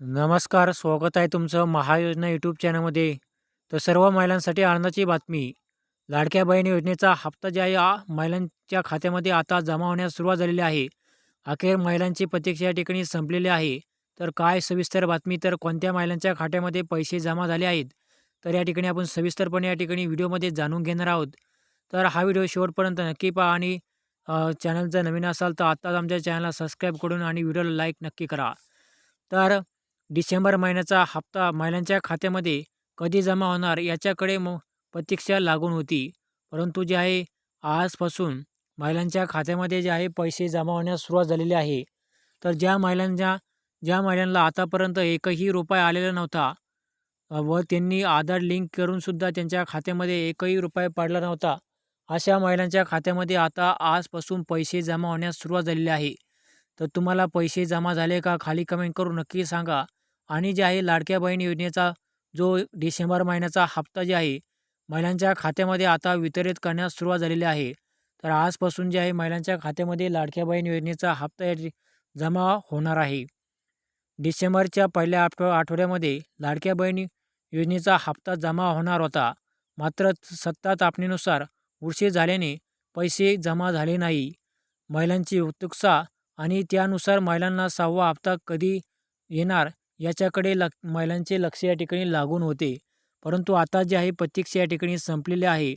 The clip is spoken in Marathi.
नमस्कार, स्वागत आहे तुमचं महायोजना यूट्यूब चॅनलमध्ये. तर सर्व महिलांसाठी आनंदाची बातमी. लाडक्या बहीण योजनेचा हप्ता ज्या आहे महिलांच्या खात्यामध्ये आता जमा होण्यास सुरुवात झालेली आहे. अखेर महिलांची प्रतीक्षा या ठिकाणी संपलेली आहे. तर काय सविस्तर बातमी तर कोणत्या महिलांच्या खात्यामध्ये पैसे जमा झाले आहेत? तर या ठिकाणी आपण सविस्तरपणे या ठिकाणी व्हिडिओमध्ये जाणून घेणार आहोत. तर हा व्हिडिओ शेवटपर्यंत नक्की पहा आणि चॅनल जर नवीन असाल तर आत्ताच आमच्या चॅनलला सबस्क्राईब करून आणि व्हिडिओला लाईक नक्की करा. तर डिसेंबर महिन्याचा हप्ता महिलांच्या खात्यामध्ये कधी जमा होणार याच्याकडे म प्रतीक्षा लागून होती. परंतु जे आहे आजपासून महिलांच्या खात्यामध्ये जे आहे पैसे जमा होण्यास सुरुवात झालेली आहे. तर ज्या महिलांच्या ज्या महिलांना आतापर्यंत एकही रुपया आलेला नव्हता व त्यांनी आधार लिंक करूनसुद्धा त्यांच्या खात्यामध्ये एकही रुपया पडला नव्हता. अशा महिलांच्या खात्यामध्ये आता आजपासून पैसे जमा होण्यास सुरुवात झालेली आहे. तर तुम्हाला पैसे जमा झाले का? खाली कमेंट करून नक्की सांगा. आणि जे आहे लाडक्या बहीण योजनेचा जो डिसेंबर महिन्याचा हप्ता जे आहे महिलांच्या खात्यामध्ये आता वितरित करण्यास सुरुवात झालेली आहे. तर आजपासून जे आहे महिलांच्या खात्यामध्ये लाडक्या बहीण योजनेचा हप्ता या जमा होणार आहे. डिसेंबरच्या पहिल्या आठव आठवड्यामध्ये लाडक्या बहीण योजनेचा हप्ता जमा होणार होता. मात्र सत्ता तापणीनुसार उशीर झाल्याने पैसे जमा झाले नाही. महिलांची उत्सुकता आणि त्यानुसार महिलांना सहावा हप्ता कधी येणार याच्याकडे लक् महिलांचे लक्ष या ठिकाणी लागून होते. परंतु आता जे आहे प्रतीक्षा या ठिकाणी संपलेली आहे.